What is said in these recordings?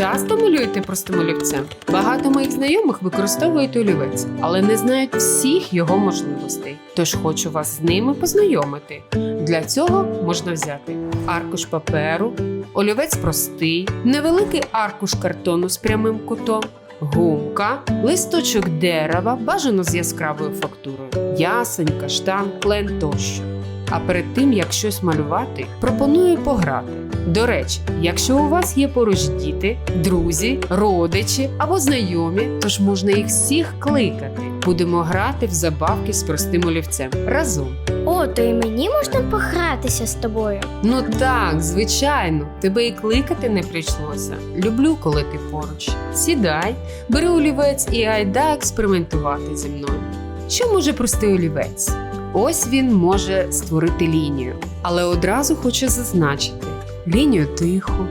Часто малюєте простим олівцем? Багато моїх знайомих використовують олівець, але не знають всіх його можливостей. Тож хочу вас з ними познайомити. Для цього можна взяти аркуш паперу, олівець простий, невеликий аркуш картону з прямим кутом, гумка, листочок дерева, бажано з яскравою фактурою, ясень, каштан, клен тощо. А перед тим як щось малювати, пропоную пограти. До речі, якщо у вас є поруч діти, друзі, родичі або знайомі, тож можна їх всіх кликати. Будемо грати в забавки з простим олівцем разом. О, то і мені можна погратися з тобою. Ну так, звичайно, тебе і кликати не прийшлося. Люблю, коли ти поруч. Сідай, бери олівець і айда експериментувати зі мною. Що може простий олівець? Ось він може створити лінію, але одразу хочу зазначити: лінію тиху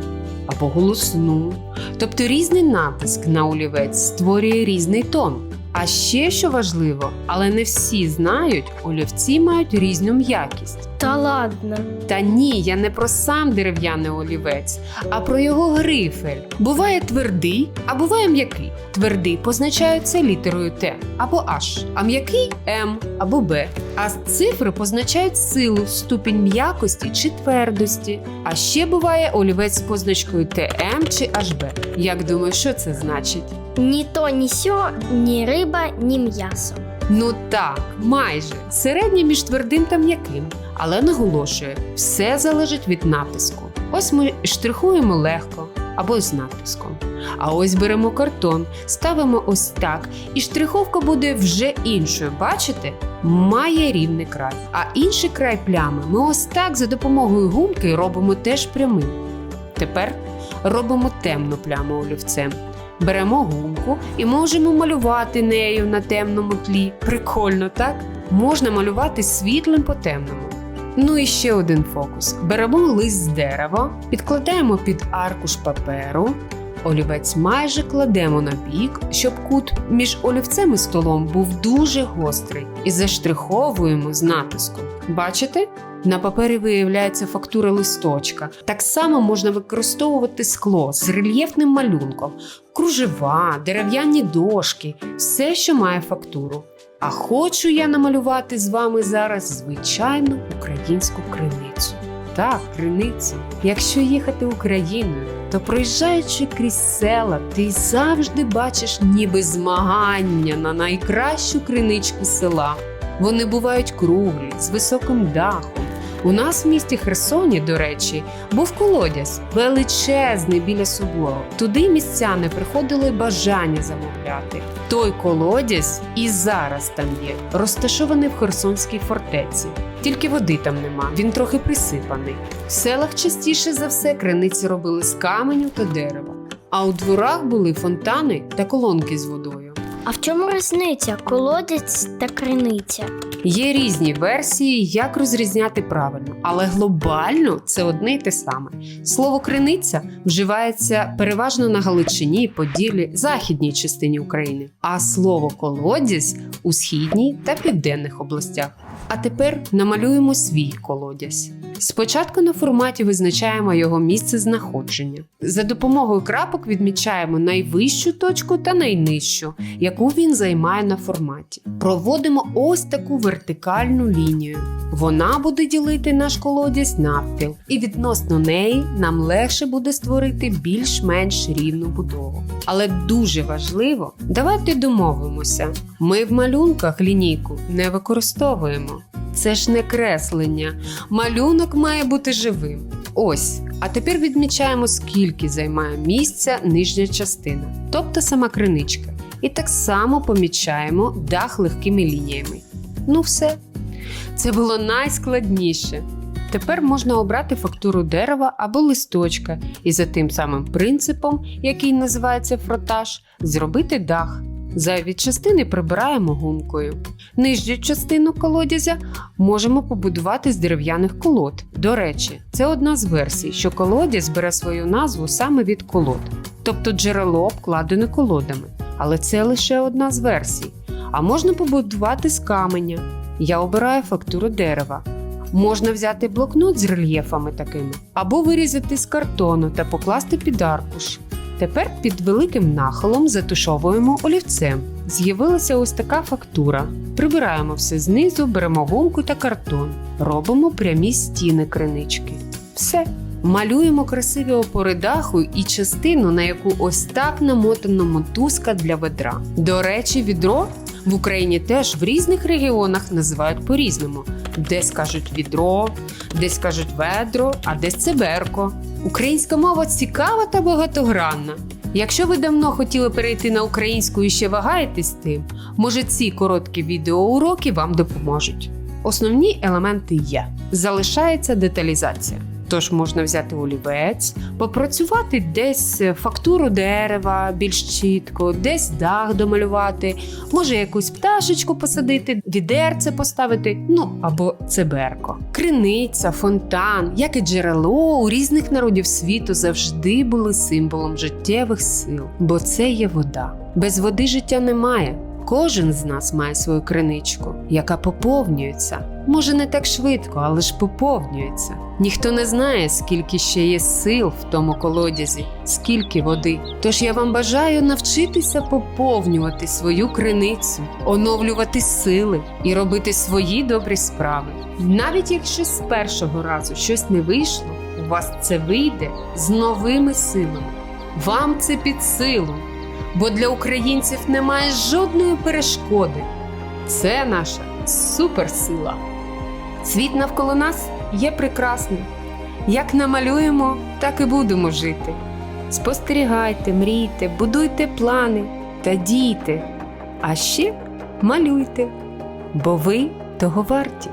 або голосну, тобто різний натиск на олівець створює різний тон. А ще що важливо, але не всі знають, олівці мають різну м'якість. Та ладно. Та ні, я не про сам дерев'яний олівець, а про його грифель. Буває твердий, а буває м'який. Твердий позначається літерою Т або H, а м'який М або Б. А цифри позначають силу, ступінь м'якості чи твердості. А ще буває олівець з позначкою ТМ чи HB. Як думаєш, що це значить? Ні то, ні сьо, ні риба, ні м'ясо. Ну так, майже середнє між твердим та м'яким, але наголошує, все залежить від натиску. Ось ми штрихуємо легко або з натиском. А ось беремо картон, ставимо ось так, і штриховка буде вже іншою. Бачите? Має рівний край. А інший край плями ми ось так за допомогою гумки робимо теж прямим. Тепер робимо темну пляму олівцем. Беремо гумку і можемо малювати нею на темному тлі. Прикольно, так? Можна малювати світлим по темному. Ну і ще один фокус: беремо лист з дерева, підкладаємо під аркуш паперу, олівець майже кладемо на бік, щоб кут між олівцем і столом був дуже гострий, і заштриховуємо з натиском. Бачите? На папері виявляється фактура листочка. Так само можна використовувати скло з рельєфним малюнком, кружева, дерев'яні дошки, все, що має фактуру. А хочу я намалювати з вами зараз звичайну українську криницю. Так, криницю. Якщо їхати Україною, то проїжджаючи крізь села, ти завжди бачиш ніби змагання на найкращу криничку села. Вони бувають круглі, з високим дахом. У нас в місті Херсоні, до речі, був колодязь величезний біля собору. Туди містяни приходили бажання замовляти. Той колодязь і зараз там є, розташований в Херсонській фортеці. Тільки води там нема, він трохи присипаний. В селах частіше за все криниці робили з каменю та дерева. А у дворах були фонтани та колонки з водою. А в чому різниця? Колодець та криниця. Є різні версії, як розрізняти правильно, але глобально це одне й те саме. Слово криниця вживається переважно на Галичині, Поділлі, західній частині України, а слово колодязь у східній та південних областях. А тепер намалюємо свій колодязь. Спочатку на форматі визначаємо його місце знаходження. За допомогою крапок відмічаємо найвищу точку та найнижчу, яку він займає на форматі. Проводимо ось таку вертикальну лінію. Вона буде ділити наш колодязь навпіл, і відносно неї нам легше буде створити більш-менш рівну будову. Але дуже важливо, давайте домовимося. Ми в малюнках лінійку не використовуємо. Це ж не креслення. Малюнок має бути живим. Ось. А тепер відмічаємо, скільки займає місця нижня частина, тобто сама криничка. І так само помічаємо дах легкими лініями. Ну, все. Це було найскладніше. Тепер можна обрати фактуру дерева або листочка і за тим самим принципом, який називається фротаж, зробити дах. Зайві частини прибираємо гумкою. Нижню частину колодязя можемо побудувати з дерев'яних колод. До речі, це одна з версій, що колодязь бере свою назву саме від колод, тобто джерело обкладене колодами. Але це лише одна з версій. А можна побудувати з каменя. Я обираю фактуру дерева. Можна взяти блокнот з рельєфами такими, або вирізати з картону та покласти під аркуш. Тепер під великим нахилом затушовуємо олівцем. З'явилася ось така фактура. Прибираємо все знизу, беремо гумку та картон. Робимо прямі стіни кринички. Все. Малюємо красиві опори даху і частину, на яку ось так намотана мотузка для ведра. До речі, відро в Україні теж в різних регіонах називають по-різному. Десь кажуть відро, десь кажуть ведро, а десь циберко. Українська мова цікава та багатогранна. Якщо ви давно хотіли перейти на українську і ще вагаєтесь тим, може ці короткі відеоуроки вам допоможуть. Основні елементи є. Залишається деталізація. Тож можна взяти олівець, попрацювати десь фактуру дерева більш чітко, десь дах домалювати, може якусь пташечку посадити, відерце поставити, ну або циберко. Криниця, фонтан, як і джерело у різних народів світу завжди були символом життєвих сил, бо це є вода. Без води життя немає. Кожен з нас має свою криничку, яка поповнюється. Може, не так швидко, але ж поповнюється. Ніхто не знає, скільки ще є сил в тому колодязі, скільки води. Тож я вам бажаю навчитися поповнювати свою криницю, оновлювати сили і робити свої добрі справи. Навіть якщо з першого разу щось не вийшло, у вас це вийде з новими силами. Вам це під силу бо для українців немає жодної перешкоди. Це наша суперсила. Світ навколо нас є прекрасним. Як намалюємо, так і будемо жити. Спостерігайте, мрійте, будуйте плани та дійте. А ще малюйте, бо ви того варті.